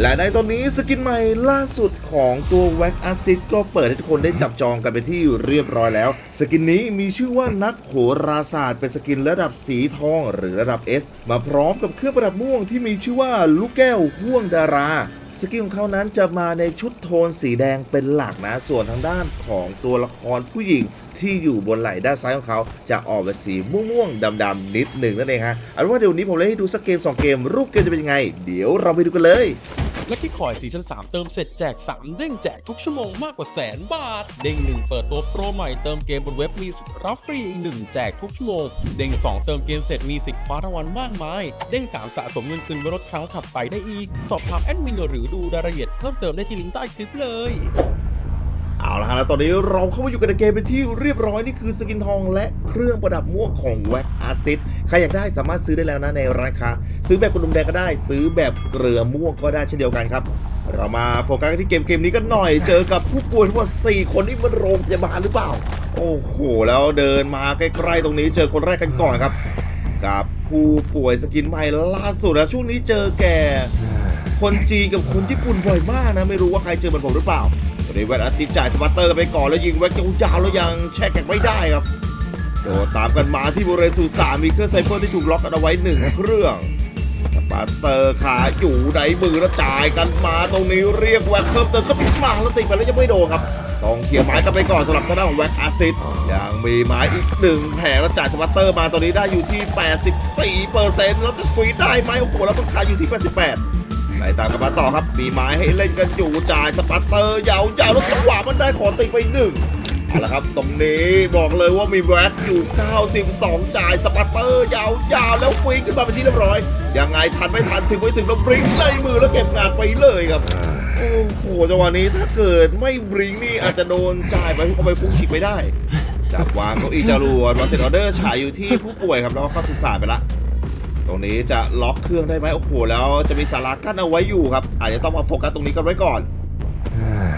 และในตอนนี้สกินใหม่ล่าสุดของตัวแว็กอาซิดก็เปิดให้ทุกคนได้จับจองกันเป็นที่เรียบร้อยแล้ว สกินนี้มีชื่อว่านักโหราศาสตร์เป็นสกินระดับสีทองหรือระดับ S มาพร้อมกับเครื่องประดับม่วงที่มีชื่อว่าลูกแก้วห่วงดาราสกิลของเขานั้นจะมาในชุดโทนสีแดงเป็นหลักนะ ส่วนทางด้านของตัวละครผู้หญิงที่อยู่บนไหล่ด้านซ้ายของเขา จะออกเป็นสีม่วงๆดำๆนิดหนึ่งนั่นเองฮะเอาเป็นว่าเดี๋ยวนี้ผมเลยให้ดูสักเกม 2 เกม รูปเกมจะเป็นยังไง เดี๋ยวเราไปดูกันเลย และที่คอยซีซั่น3 เติมเสร็จแจก 3 เด้งแจกทุกชั่วโมงมากกว่าแสนบาท เด้ง 1 เปิดตัวโปรใหม่เติมเกมบนเว็บมีสิทธิ์รับฟรีอีก 1 แจกทุกชั่วโมง เด้ง 2 เติมเกมเสร็จมีสิทธิ์คว้ารางวัลมากมาย เด้ง 3 สะสมเงินคืนไว้ลดครั้งถัดไปได้อีก สอบถามแอดมินหรือดูรายละเอียดเพิ่มเติมได้ที่ลิงก์ใต้คลิปเลย เอาละฮะแล้วตอนนี้เราเข้ามาอยู่กันในเกมเป็นที่เรียบร้อยนี่คือสกินทองและเครื่องประดับม่วงของแว็กอาซิดใครอยากได้สามารถซื้อได้แล้วนะในราคา ซื้อแบบกระดุมแดงก็ได้ ซื้อแบบเกลือม่วงก็ได้เช่นเดียวกันครับ เรามาโฟกัสที่เกมเกมนี้กันหน่อย เจอกับผู้ป่วยทั้งหมด4คนที่มันโรงพยาบาลหรือเปล่า โอ้โหแล้วเดินมาใกล้ๆตรงนี้ เจอคนแรกกันก่อนครับ กับผู้ป่วยสกินใหม่ล่าสุดนะช่วงนี้เจอแก่คนจีนกับคนญี่ปุ่นบ่อยมากนะ ไม่รู้ว่าใครเจอเหมือนผมหรือเปล่า ตอนนี้แวนอาทิตย์จ่ายสปาร์เตอร์ไปก่อนแล้วยิงแวนยาวๆแล้วยังแช่แข็งไม่ได้ครับโดดตามกันมาที่บริเวณสุสานมีเครื่องไซเฟอร์ที่ถูกล็อกกันเอาไว้หนึ่งเครื่องสปาร์เตอร์ขาอยู่ในมือแล้วจ่ายกันมาตรงนี้เรียกแวนเพิ่มเติมก็ปิดมาแล้วติดไปแล้วยังไม่โดนครับต้องเคลียร์ไม้กันไปก่อนสำหรับทางด้านของแวนอาซิตยังมีไม้อีกหนึ่งแผงแล้วจ่ายสปาร์เตอร์มาตอนนี้ได้อยู่ที่ 84เปอร์เซ็นต์แล้วจะฟรีได้ไหมโอ้โหแล้วมันคาอยู่ที่ 88 ไล่ตามกันมาต่อครับ มีไม้ให้เล่นกันอยู่จ่ายสปัตเตอร์ยาวๆแล้วจังหวะมันได้ขอติไปหนึ่งเอาละครับตรงนี้บอกเลยว่ามีแบล็กอยู่ 92 จ่ายสปัตเตอร์ยาวๆแล้วฟรีขึ้นมาเป็นที่เรียบร้อย ยังไงทันไม่ทันถึงไม่ถึงแล้วบริงก์เลยมือแล้วเก็บงานไปเลยครับโอ้โหจังหวะนี้ถ้าเกิดไม่บริงนี่อาจจะโดนจ่ายไปเอาไปฟุกฉีกไปได้จับวางเก้าอี้จรวดวางเซ็ตออเดอร์ฉายอยู่ที่ผู้ป่วยครับแล้วก็เข้าสุสานไปละ รงนี้จะล็อกเครื่องได้ไหมโอ้โหแล้วจะมีสารากั้นเอาไว้อยู่ครับ อาจจะต้องมาโฟกัสตรงนี้กันไว้ก่อน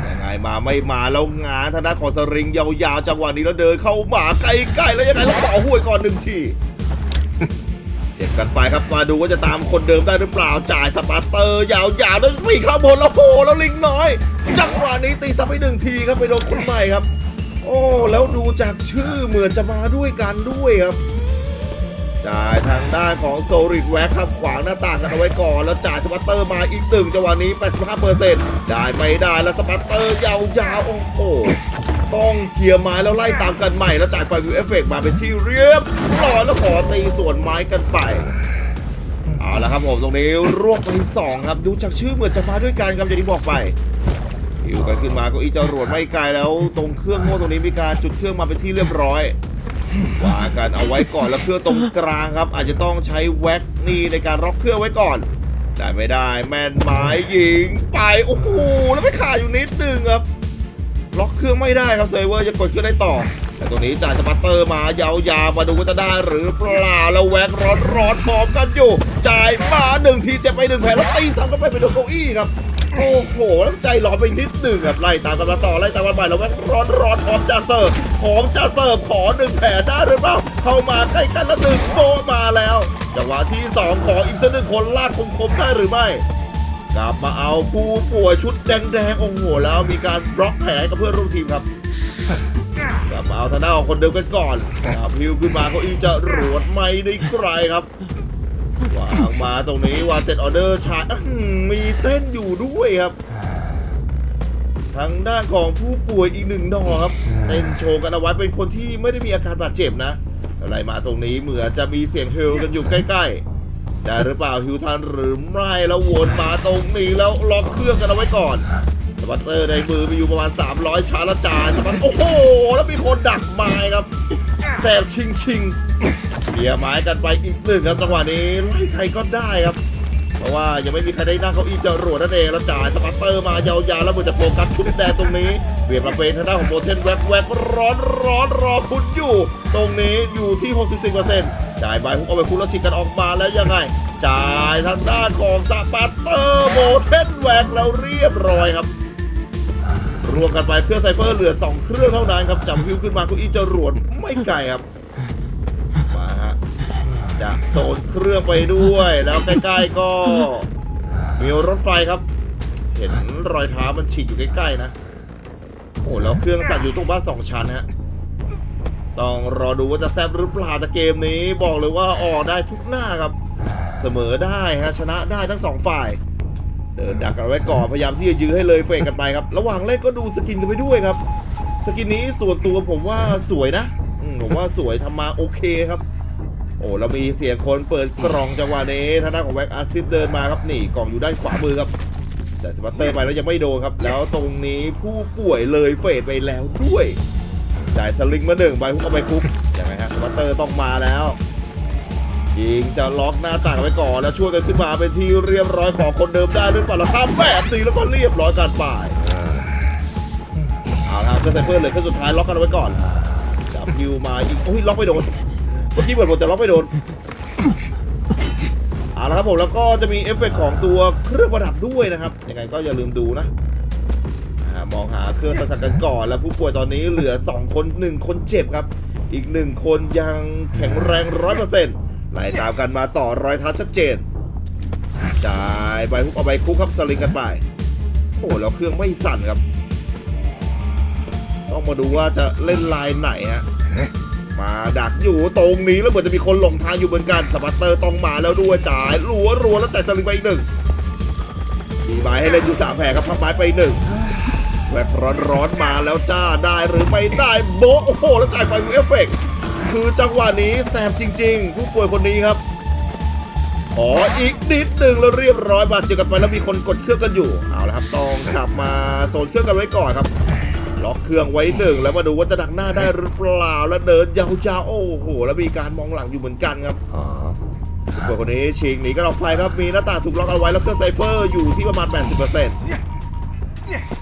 ยังไงมาไม่มาแล้วงานทางด้านของสริงยาวๆจังหวะนี้แล้วเดินเข้ามาใกล้ๆแล้วยังไงแล้วต่อห้วยก่อนหนึ่งทีเจ็บกันไปครับมาดูว่าจะตามคนเดิมได้หรือเปล่าจ่ายสปาเตอร์ยาวๆแล้ววิ่งเข้าบนแล้วโผล่แล้วลิงน้อย จังหวะนี้ตีซ้ำไปหนึ่งทีครับไปโดนคนใหม่ครับ โอ้แล้วดูจากชื่อเหมือนจะมาด้วยกันด้วยครับ จ่ายทางด้านของโซริดแว็กครับขวางหน้าต่างกันเอาไว้ก่อน แล้วจ่ายสปัตเตอร์มาอีกหนึ่งจังหวะนี้ 85เปอร์เซ็นต์ได้ไม่ได้แล้วสปัตเตอร์ยาวๆโอ้โหต้องเคลียร์ไม้แล้วไล่ตามกันใหม่ แล้วจ่ายไฟวิวเอฟเฟกมาเป็นที่เรียบร้อยแล้วขอตีส่วนไม้กันไปเอาละครับผมตรงนี้รวบไปสองครับ ดูจากชื่อเหมือนจะมาด้วยกันครับอย่างที่บอกไปอยู่กันขึ้นมาก็อีจรวดไม่ไกลแล้ว ตรงเครื่องโม่ตรงนี้มีการจุดเครื่องมาเป็นที่เรียบร้อย วางกันเอาไว้ก่อนแล้วเครื่องตรงกลางครับ อาจจะต้องใช้แว็กนี่ในการล็อกเครื่องไว้ก่อน แต่ไม่ได้แมนไม้ยิงไปโอ้โหแล้วไม่ขาดอยู่นิดนึงครับ ล็อกเครื่องไม่ได้ครับเซเวอร์ยังกดเครื่องได้ต่อ แต่ตรงนี้จ่ายสปาร์เตอร์มายาวๆมาดูว่าจะได้หรือเปล่าแล้วแว็กร้อนร้อนพร้อมกันอยู่จ่ายมาหนึ่งทีเจ็บไปหนึ่งแผลแล้วตีซ้ำกันไปเป็นโดนเก้าอี้ครับ โอ้โหแล้วใจร้อนไปนิดหนึ่งครับไล่ตามกันมาต่อไล่ตามกันไปแล้วแว็กร้อนร้อนๆพร้อมจะเสิร์ฟพร้อมจะเสิร์ฟขอหนึ่งแผลได้หรือเปล่าเข้ามาใกล้กันแล้วหนึ่งโบมาแล้วจังหวะที่สองขออีกสักหนึ่งคนลากคมๆได้หรือไม่กลับมาเอาผู้ป่วยชุดแดงๆโอ้โหแล้วมีการบล็อกแผลกับเพื่อนร่วมทีมครับกลับมาเอาทางด้านของคนเดิมกันก่อนครับพิวขึ้นมาเก็อีจะรวดไม่ได้ไกลครับ วางมาตรงนี้วางเต็ดออเดอร์ชาร์จอื้อหือมีเต้นอยู่ด้วยครับ ทางด้านของผู้ป่วยอีกหนึ่งดอกครับเต้นโชว์กันเอาไว้เป็นคนที่ไม่ได้มีอาการบาดเจ็บนะ อะไรมาตรงนี้เหมือนจะมีเสียงเฮลกันอยู่ใกล้ๆได้หรือเปล่าฮิวทันหรือไม่แล้ววนมาตรงนี้แล้วล็อกเครื่องกันเอาไว้ก่อนสปัตเตอร์ในมือมีอยู่ประมาณ 300 ชาร์จและจานสปัตโอ้โห แล้วมีคนดักไม้ครับแสบชิงชิง เคลียร์ไม้กันไปอีกหนึ่งครับจังหวะนี้ไล่ใครก็ได้ครับเพราะว่ายังไม่มีใครได้นั่งเก้าอี้จรวดนั่นเองแล้วจ่ายสปัตเตอร์มายาวๆแล้วเหมือนจะโฟกัสชุดแดงตรงนี้เปลี่ยนมาเป็นทางด้านของโบเทนแว็กแว็กร้อนร้อนรอคุณอยู่ ตรงนี้อยู่ที่ 64%จ่ายใบฮุกเอาไปคุณแล้วฉีกกันออกมาแล้วยังไง จ่ายทางด้านของสปัตเตอร์โบเทนแว็กแล้วเรียบร้อยครับรวมกันไปเครื่องไซเฟอร์เหลือ 2 เครื่องเท่านั้นครับจับวิวขึ้นมาเก้าอี้จรวดไม่ไกลครับ จะโซนเครื่องไปด้วย แล้วใกล้ๆก็มีรถไฟครับ เห็นรอยเท้ามันฉีกอยู่ใกล้ๆนะ โอ้แล้วเครื่องสั่นอยู่ตรงบ้านสองชั้นฮะต้องรอดูว่าจะแซบหรือเปล่าแต่เกมนี้บอกเลยว่าออกได้ทุกหน้าครับ เสมอได้ฮะชนะได้ทั้งสองฝ่าย เดินดักกันไว้ก่อนพยายามที่จะยื้อให้เลยเฟกกันไปครับ ระหว่างเล่นก็ดูสกินกันไปด้วยครับ สกินนี้ส่วนตัวผมว่าสวยนะผมว่าสวยทำมาโอเคครับ อ้เรามีเสียงคนเปิดกล่องจังหวะนี้ทางด้านของแว็กอาซิสเดินมาครับนี่กล่องอยู่ด้านขวามือครับจ่ายสปัตเตอร์ไปแล้วยังไม่โดนครับ แล้วตรงนี้ผู้ป่วยเลยเฟดไปแล้วด้วยจ่ายสลิงมาหนึ่งใบพุกเอาไปคุกยังไงฮะสปัตเตอร์ต้องมาแล้วยิงจะล็อกหน้าต่างไว้ก่อนแล้วช่วยกันขึ้นมาเป็นที่เรียบร้อยของคนเดิมได้หรือเปล่าล่ะครับแบบนี้แล้วก็เรียบร้อยการป่ายเอาละครับเครื่องไซเฟอร์เลยเครื่องสุดท้ายล็อกกันไว้ก่อนจับฮิวมายิงโอ้ยล็อกไม่โดน เมื่อกี้เปิดหมดแต่ล็อกไม่โดนเอาละครับผมแล้วก็จะมีเอฟเฟกต์ของตัวเครื่องประดับด้วยนะครับยังไงก็อย่าลืมดูนะมองหาเครื่องสักกันก่อนแล้วผู้ป่วยตอนนี้เหลือ 2 คน 1 คนเจ็บครับ อีกหนึ่งคนยังแข็งแรงร้อยเปอร์เซ็นต์ไล่ตามกันมาต่อรอยท้าชัดเจนจ่ายใบคุกเอาใบคุกครับสลิงกันไป โอ้แล้วเครื่องไม่สั่นครับ ต้องมาดูว่าจะเล่นลายไหนฮะ มาดักอยู่ตรงนี้แล้วเหมือนจะมีคนหลงทางอยู่เหมือนกันสปัตเตอร์ต้องมาแล้วด้วยจ่ายรัวรัวแล้วแต่สลิงไปอีกหนึ่งมีไม้ให้เล่นอยู่สามแผลครับพับไม้ไปหนึ่งแวดร้อนร้อนมาแล้วจ้าได้หรือไม่ได้โบโอ้โหแล้วจ่ายไฟเอฟเฟกต์คือจังหวะนี้แสบจริง ๆ ผู้ป่วยคนนี้ครับขออีกนิดหนึ่งแล้วเรียบร้อยบาดเจ็บกันไปแล้วมีคนกดเครื่องกันอยู่เอาละครับต้องกลับมาโซนเครื่องกันไว้ก่อนครับ ล็อกเครื่องไว้หนึ่งแล้วมาดูว่าจะดักหน้าได้หรือเปล่าแล้วเดินยาวๆโอ้โหแล้วมีการมองหลังอยู่เหมือนกันครับผู้ป่วยคนนี้ชิงหนีกันออกไปครับมีหน้าต่างถูกล็อกเอาไว้แล้วเครื่องไซเฟอร์อยู่ที่ประมาณ 80%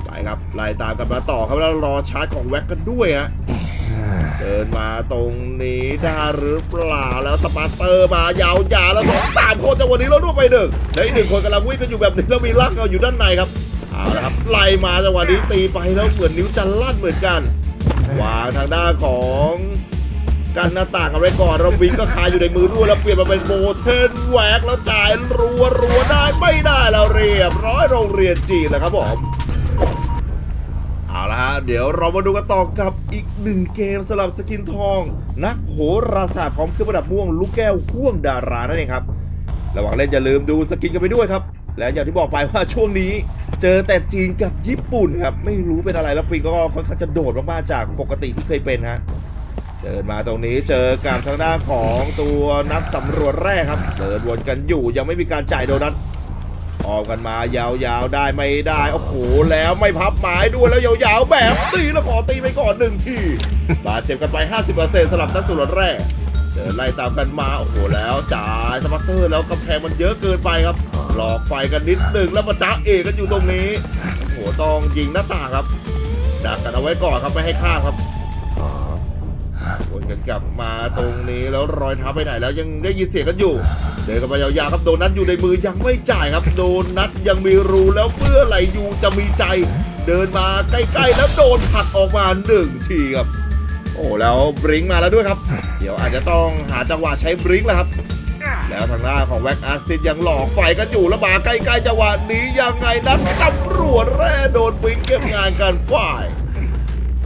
ไปครับไล่ตามกันมาต่อครับแล้วรอชาร์จของแว็กกันด้วยฮะเดินมาตรงนี้ได้หรือเปล่าแล้วสปาร์เตอร์มายาวๆแล้วสองสามคนจังหวะนี้แล้วรวบไปหนึ่งแล้วอีกหนึ่งคนกำลังวิ่งกันอยู่แบบนี้แล้วมีลักเอาอยู่ด้านในครับ เอาละครับไล่มาจังหวะนี้ตีไปแล้วเหมือนนิ้วจะลั่นเหมือนกันวางทางด้านของกันหน้าต่างเอาไว้ก่อนเราวิงก็คาอยู่ในมือด้วยแล้วเปลี่ยนมาเป็นโบเทนแหวกแล้วจ่ายรัวรัวได้ไม่ได้แล้วเรียบร้อยโรงเรียนจีนแล้วครับผมเอาละฮะเดี๋ยวเรามาดูกันต่อกับอีกหนึ่งเกมสำหรับสกินทอง นักโหราศาสตร์พร้อมเครื่องประดับม่วง ลูกแก้วห่วงดารานั่นเองครับ ระหว่างเล่นอย่าลืมดูสกินกันไปด้วยครับ และอย่างที่บอกไปว่าช่วงนี้เจอแต่จีนกับญี่ปุ่นครับ ไม่รู้เป็นอะไรแล้วปีก็ค่อนข้างจะโดดมากๆจากปกติที่เคยเป็นฮะเดินมาตรงนี้เจอกับทางด้านของตัวนักสำรวจแรกครับเดินวนกันอยู่ยังไม่มีการจ่ายโดนัทออกกันมายาวๆได้ไม่ได้โอ้โหแล้วไม่พับไม้ด้วยแล้วยาวๆแบบตีแล้วขอตีไปก่อนหนึ่งทีบาดเจ็บกันไป 50%สลับนักสุรวจแรกเดินไล่ตามกันมาโอ้โหแล้วจ่ายสปัตเตอร์แล้วกำแพงมันเยอะเกินไปครับ หลอกไฟกันนิดหนึ่งแล้วมาจ้าเอกกันอยู่ตรงนี้โอ้โหต้องยิงหน้าต่างครับดักกันเอาไว้ก่อนครับไม่ให้ข้ามครับวนกันกลับมาตรงนี้แล้วรอยเท้าไปไหนแล้วยังได้ยินเสียงกันอยู่ เดินกันไปยาวๆครับโดนัทอยู่ในมือยังไม่จ่ายครับ โดนัทยังมีรูแล้วเมื่อไหร่อยู่จะมีใจ เดินมาใกล้ๆแล้วโดนผลักออกมาหนึ่งทีครับ โอ้แล้วบริงก์มาแล้วด้วยครับ เดี๋ยวอาจจะต้องหาจังหวะใช้บริงก์แล้วครับ แล้วทางหน้าของแว็กอาร์ซิสยังหลอกไฟกันอยู่แล้วมาใกล้ๆจังหวะนี้ยังไงนักตำรวจแร่โดนบริงเก็บงานกันฝ่าย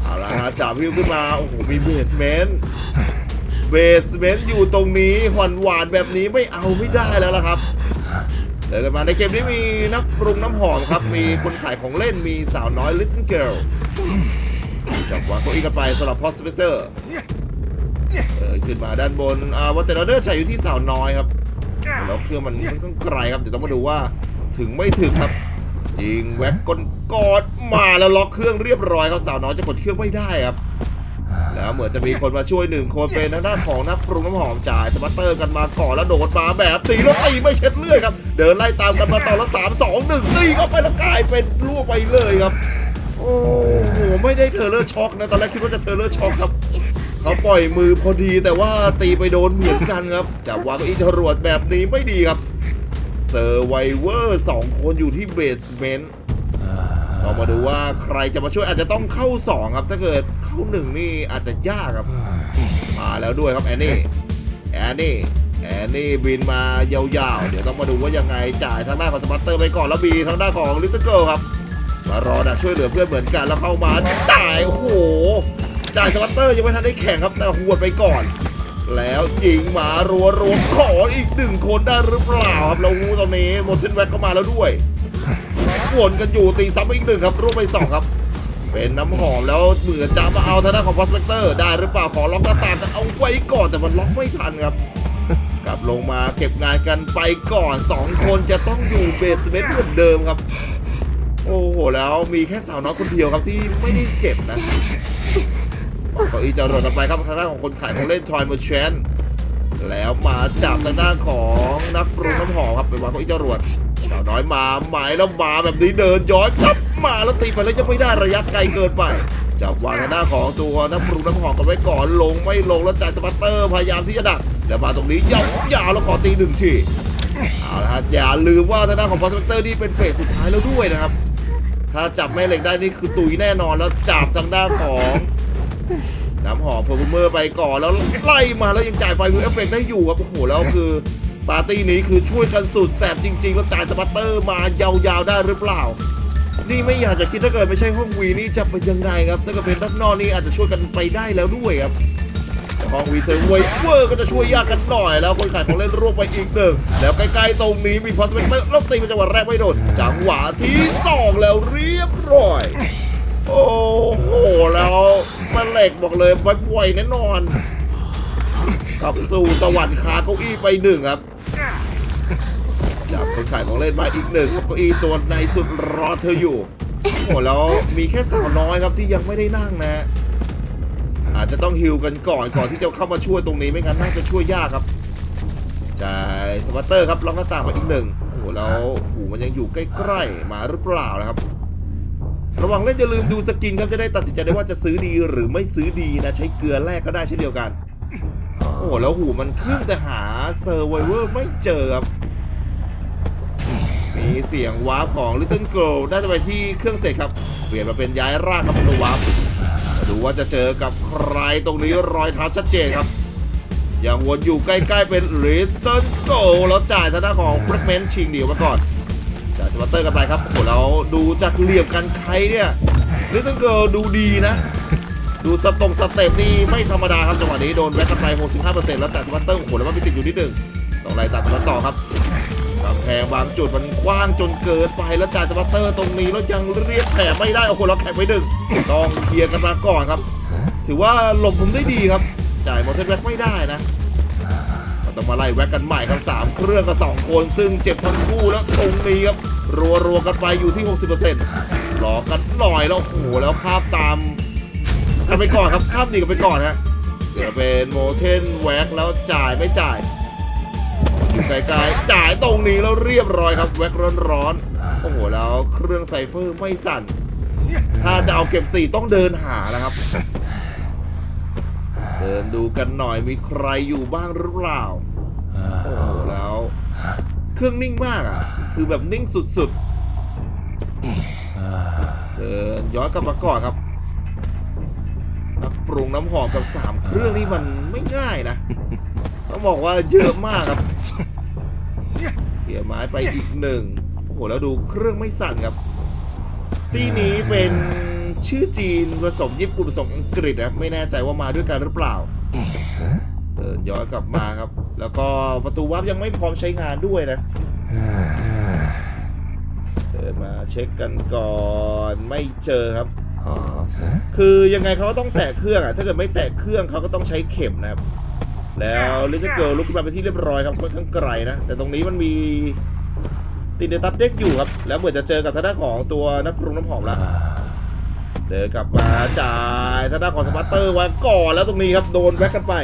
เอาละฮะจับพิวขึ้นมา โอ้โห มีเบสเมนต์เบสเมนต์อยู่ตรงนี้หวานหวานแบบนี้ไม่เอาไม่ได้แล้วล่ะครับเดินกันมาในเกมนี้มีนักปรุงน้ำหอมครับ มีคนขายของเล่นมีสาวน้อย Little Girl จับวางเก้าอี้กันไปสำหรับพอสเปเตอร์เขึ้นมาด้านบนอ่าวัตเตอร์เดอร์ใช้อยู่ที่สาวน้อยครับแล้วเครื่องมันค่อนข้างไกลครับเดี๋ยวต้องมาดูว่าถึงไม่ถึงครับยิงแว็กกดกอดมาแล้วล็อกเครื่องเรียบร้อยครับสาวน้อยจะกดเครื่องไม่ได้ครับแล้วเหมือนจะมีคนมาช่วยหนึ่งคนเป็นทางด้าของนักปรุงน้ำหอมจ่ายสปัตเตอร์กันมาก่อนแล้วโดดมาแบบตีแล้วตีไม่เช็ดเลื่อยครับ เดินไล่ตามกันมาต่อแล้วสามสองหนึ่งตีเข้าไปแล้วกลายเป็นรั่วไปเลยครับ โอ้โหไม่ได้เทเลอร์ช็อกนะตอนแรกคิดว่าจะเทเลอร์ช็อกครับ เขาปล่อยมือพอดีแต่ว่าตีไปโดนเหมือนกันครับจับวางเก้าอีจรวดแบบนี้ไม่ดีครับเซอร์ไวเวอร์สองคนอยู่ที่เบสเมนต์เรามาดูว่าใครจะมาช่วยอาจจะต้องเข้าสองครับ ถ้าเกิดเข้าหนึ่งนี่อาจจะยากครับมาแล้วด้วยครับแอนนี่แอนนี่แอนนี่บินมายาวๆ เดี๋ยวต้องมาดูว่ายังไงจ่ายทางด้านของสปัตเตอร์ไปก่อนแล้วบีทางด้านของลิตเติ้ลเกิลครับมารอดักช่วยเหลือเพื่อนเหมือนกันแล้วเข้ามาจ่ายโอ้โห จ่ายสปัตเตอร์ยังไม่ทันได้แข่งครับแต่หวดไปก่อน แล้วยิงมารัวรัวขออีกหนึ่งคนได้หรือเปล่าครับเราตอนนี้โมเทนแว็กเข้ามาแล้วด้วยวนกันอยู่ตีซ้ำอีกหนึ่งครับรูปไปสองครับ เป็นน้ำหอมแล้วเหมือนจะมาเอาทางด้านของพอสเปกเตอร์ได้หรือเปล่าขอล็อกหน้าต่างกันเอาไว้ก่อนแต่มันล็อกไม่ทันครับกลับลงมาเก็บงานกันไปก่อน 2 คนจะต้องอยู่เบสเมนต์เหมือนเดิมครับ โอ้โห แล้วมีแค่สาวน้อยคนเดียวครับที่ไม่ได้เจ็บนะ ก็อีจะรดกันไปครับทางด้านของคนขายของเล่นทอยมอร์เชนแล้วมาจับทางด้านของนักปรุงน้ำหอมครับเป็นวางของอีจรวดสาวน้อยมาหมายแล้วมาแบบนี้เดินย้อนกลับมาแล้วตีไปแล้วยังไม่ได้ระยะไกลเกินไปจับวางทางด้านของตัวน้ำปรุงน้ำหอมกันไว้ก่อนลงไม่ลงแล้วจ่ายสปัตเตอร์พยายามที่จะดักแล้วมาตรงนี้ยาวยาวแล้วขอตีหนึ่งทีเอาละฮะอย่าลืมว่าทางด้านของพอสเปกเตอร์นี่เป็นเฟสสุดท้ายแล้วด้วยนะครับ ถ้าจับแม่เหล็กได้นี่คือตุยแน่นอนแล้วจับทางด้านของ น้ำหอมเพอร์ฟูเมอร์ไปก่อนแล้วไล่มาแล้วยังจ่ายไฟมือเอฟเฟกต์ได้อยู่ครับโอ้โหแล้วคือปาร์ตี้นี้คือช่วยกันสุดแสบจริง ๆ แล้วจ่ายสปัตเตอร์มายาวๆได้หรือเปล่า นี่ไม่อยากจะคิดถ้าเกิดไม่ใช่ห้องวีนี่จะเป็นยังไงครับถ้าเกิดเป็นด้านนอกนี่อาจจะช่วยกันไปได้แล้วด้วยครับห้องวีเซอร์เวยเวอร์ก็จะช่วยยากกันหน่อย แล้วคนขายของเล่นรวบไปอีกหนึ่งแล้วใกล้ๆตรงนี้มีพอสเปกเตอร์ล้วตีเป็นจังหวะแรกไม่โดนจังหวะที่สองแล้วเรียบร้อย โอ้โหแล้ว มันเหล็กบอกเลยไว้ป่วยแน่นอนกลับสู่สวรรค์คาเก้าอี้ไปหนึ่งครับจับคนขายของเล่นมาอีกหนึ่งครับเก้าอี้ตัวในสุดรอเธออยู่โอ้โหแล้วมีแค่สาวน้อยครับที่ยังไม่ได้นั่งนะ อาจจะต้องฮิวกันก่อนก่อนที่จะเข้ามาช่วยตรงนี้ไม่งั้นน่าจะช่วยยากครับจ่ายสปัตเตอร์ครับล็อกหน้าต่างมาอีกหนึ่งโอ้โหแล้วหูมันยังอยู่ใกล้ๆมาหรือเปล่านะครับ ระวังเล่นอย่าลืมดูสกินครับจะได้ตัดสินใจได้ว่าจะซื้อดีหรือไม่ซื้อดีนะ ใช้เกลือแรกก็ได้เช่นเดียวกัน โอ้แล้วหูมันขึ้นแต่หาเซอร์ไวเวอร์ไม่เจอครับมีเสียงวาร์ปของ Little Girl น่าจะไปที่เครื่องเสร็จครับ เปลี่ยนมาเป็นย้ายร่างครับตัววาร์ปดูว่าจะเจอกับใครตรงนี้รอยเท้าชัดเจนครับยังวนอยู่ใกล้ๆเป็น Little Girl แล้วจ่ายทางด้านของ Fragment ชิงเดียวมาก่อน จากสปัตเตอร์กันไปครับโอ้โหแล้วดูจากเหลี่ยมกันใครเนี่ยลิตเติ้ลเกิลดูดีนะ ดูสตรงสเตปนี่ไม่ธรรมดาครับจังหวะนี้โดนแว็กกันไป65%แล้วจากสปัตเตอร์โอ้โหแล้วมันไปติดอยู่นิดหนึ่งต้องไล่ตัดมาต่อครับกำแพงบางจุดมันกว้างจนเกินไปแล้วจ่ายสปัตเตอร์ตรงนี้แล้วยังเรียกแผลไม่ได้โอ้โหเราแข่งไปหนึ่งต้องเคลียร์กันมาก่อนครับ ถือว่าหลบผมได้ดีครับ จ่ายมอเตอร์แว็กไม่ได้นะ ต้องมาไล่แว็กกันใหม่ครับสามเครื่องกับสองคนซึ่งเจ็บทั้งคู่แล้วตรงนี้ครับรัวรัวๆกันไปอยู่ที่ 60%หลอกกันหน่อยแล้วโอ้โหแล้วข้ามตามกันไปก่อนครับข้ามหนีกันไปก่อนฮะเดี๋ยวเป็นโมเทนแว็กแล้วจ่ายไม่จ่ายอยู่ไกลๆจ่ายตรงนี้แล้วเรียบร้อยครับ แว็กร้อนๆโอ้โหแล้วเครื่องไซเฟอร์ไม่สั่น ถ้าจะเอาเก็บสี่ต้องเดินหานะครับ ดินดูกันหน่อยมีใครอยู่บ้างหรือเปล่าโอ้โหแล้ว เครื่องนิ่งมากอะ คือแบบนิ่งสุดๆเดินย้อนกลับมาก่อนครับนักปรุงน้ำหอมกับสามเครื่องนี่มันไม่ง่ายนะต้องบอกว่าเยอะมากครับเขี่ยไม้ไปอีกหนึ่งโอ้โหแล้วดูเครื่องไม่สั่นครับ ที่นี้เป็น ชื่อจีนผสมญี่ปุ่นผสมอังกฤษนะไม่แน่ใจว่ามาด้วยกันหรือเปล่าเดินย้อนกลับมาครับ แล้วก็ประตูวับยังไม่พร้อมใช้งานด้วยนะเดินมาเช็คกันก่อนไม่เจอครับคือยังไงเขาก็ต้องแตะเครื่องอะถ้าเกิดไม่แตะเครื่องเขาก็ต้องใช้เข็มนะครับ แล้วลิทเติ้ลเกิลลุกขึ้นมาเป็นที่เรียบร้อยครับค่อนข้างไกลนะแต่ตรงนี้มันมีติดเดตัสเด็กอยู่ครับ แล้วเหมือนจะเจอกับทางด้านของตัวนักปรุงน้ำหอมแล้ว เดินกลับมาจ่ายทางด้านของสปัตเตอร์ไว้ก่อนแล้วตรงนี้ครับโดนแว็กกันไป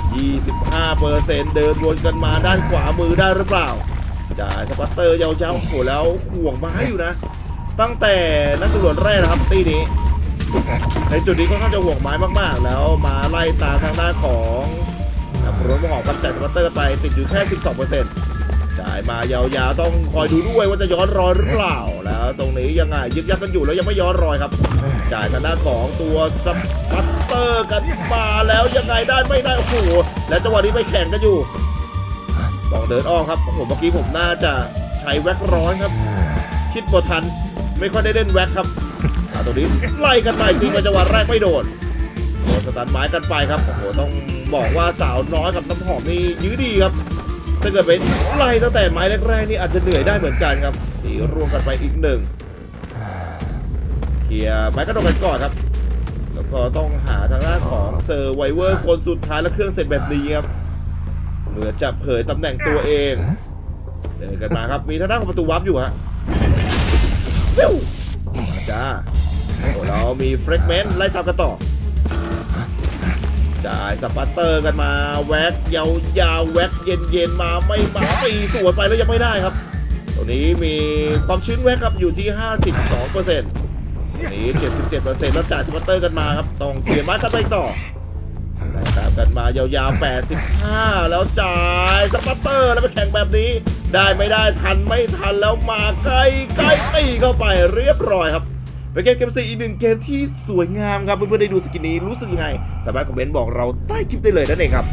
25เปอร์เซ็นต์เดินวนกันมาด้านขวามือได้หรือเปล่าจ่ายสปัตเตอร์ยาวๆโอ้โหแล้วห่วงไม้อยู่นะ ตั้งแต่นักตำรวจแรกนะครับตีนี้ ในจุดนี้ก็ค่อนข้างจะห่วงไม้มากๆ แล้วมาไล่ตามทางด้านของรถมหอกับจ่ายสปัตเตอร์ไปติดอยู่แค่ 12เปอร์เซ็นต์ จ่ายมายาวๆต้องคอยดูด้วยว่าจะย้อนรอยหรือเปล่าแล้ว ตรงนี้ยังไงยึกยักกันอยู่แล้วยังไม่ย้อนรอยครับ จ่ายทางด้านของตัวสปัตเตอร์กันมาแล้วยังไงได้ไม่ได้โอ้โหและจังหวะนี้ไปแข่งกันอยู่ต้องเดินอ้อมครับผมเมื่อกี้ผมน่าจะใช้แว็กร้อนครับ คิดบ่ทันไม่ค่อยได้เล่นแว็กครับอ่าตรงนี้ไล่กันไปจริงในจังหวะแรกไม่โดนโดนสตันไม้กันไปครับโอ้โหต้องบอกว่าสาวน้อยกับน้ำหอมนี่ยื้อดีครับ ถ้าเกิดไปไล่ตั้งแต่ไม้แรกๆนี่อาจจะเหนื่อยได้เหมือนกันครับตีรวงกันไปอีกหนึ่งเคลียร์ไม้กระโดดกันก่อนครับ แล้วก็ต้องหาทางด้านของเซอร์ไวเวอร์คนสุดท้ายและเครื่องเสร็จแบบนี้ครับเหมือนจะเผยตำแหน่งตัวเองเดินกันมาครับมีทางด้านของประตูวับอยู่ฮะมาจ้าเรามีเฟรกเมนต์ไล่ตามกันต่อ ได้สปัตเตอร์กันมาแว็กยาวๆแว็กเย็นๆมาไม่มาตีสวนไปแล้วยังไม่ได้ครับตัวนี้มีความชื้นแว็กครับอยู่ที่ 52%เปอร์เซ็นต์นี่77%แล้วจ่ายสปัตเตอร์กันมาครับต้องเขียนม้กันไปต่อไล่ตามกันมายาวๆ 85 แล้วจ่ายสปัตเตอร์แล้วไปแข่งแบบนี้ ได้ไม่ได้ทันไม่ทันแล้วมาใกล้ใกล้ตีเข้าไปเรียบร้อยครับ เป็นเกมเกมสี่อีกหนึ่งเกมที่สวยงามครับเพื่อนๆได้ดูสกินนี้รู้สึกยังไง สามารถคอมเมนต์บอกเราใต้คลิปได้เลยนั่นเองครับ